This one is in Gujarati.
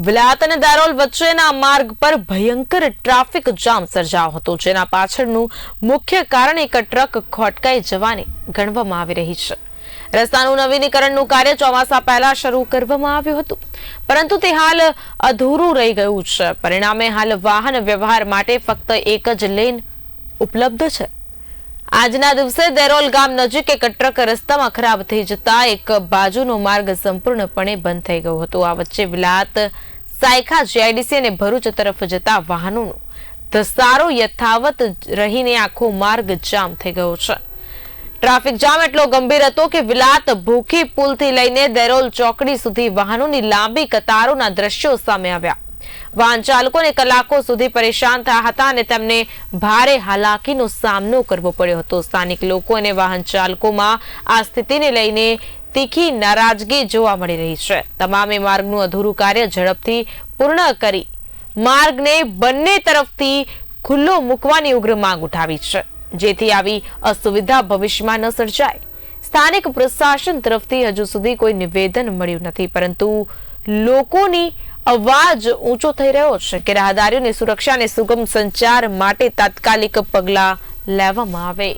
વિલાયત અને દારોલ વચ્ચેના માર્ગ પર ભયંકર ટ્રાફિક જામ સર્જાયો હતો, જેના પાછળનું મુખ્ય કારણ એક ટ્રક ખોટકાઈ જવાની ગણવામાં આવી રહી છે. રસ્તાનું નવીનીકરણનું કાર્ય ચોમાસા પહેલા શરૂ કરવામાં આવ્યું હતું. પરંતુ તે હાલ અધૂરું રહી ગયું છે. પરિણામે હાલ વાહન વ્યવહાર માટે ફક્ત એક જ લેન ઉપલબ્ધ છે. આજના દિવસે દેરોલ ગામ નજીક એક ટ્રક રસ્તામાં ખરાબ થઈ જતા એક બાજુનો માર્ગ સંપૂર્ણપણે બંધ થઈ ગયો હતો. આ વચ્ચે વિલાત, સાયખા, જીઆઈડીસી અને ભરૂચ તરફ જતા વાહનોનો ધસારો યથાવત રહીને આખો માર્ગ જામ થઈ ગયો છે. ટ્રાફિક જામ એટલો ગંભીર હતો કે વિલાત ભૂખી પુલથી લઈને દેરોલ ચોકડી સુધી વાહનોની લાંબી કતારોના દ્રશ્યો સામે આવ્યા. વાહન ચાલકોને કલાકો સુધી પરેશાન થયા હતા અને તેમને ભારે હાલાકીનો સામનો કરવો પડ્યો હતો. સ્થાનિક લોકો અને વાહન ચાલકોમાં આ સ્થિતિને લઈને તીખી નારાજગી જોવા મળી રહી છે. તમામે માર્ગનું અધૂરું કાર્ય ઝડપથી પૂર્ણ કરી માર્ગને બંને તરફથી ખુલ્લો મૂકવાની ઉગ્ર માંગ ઉઠાવી છે. જેથી આવી અસુવિધા ભવિષ્યમાં ન સર્જાય. સ્થાનિક પ્રશાસન તરફથી હજુ સુધી કોઈ નિવેદન મળ્યું નથી, પરંતુ લોકોની અવાજ ઊંચો થઈ રહ્યો છે કે રાહદારીઓની સુરક્ષા અને સુગમ સંચાર માટે તાત્કાલિક પગલાં લેવામાં આવે.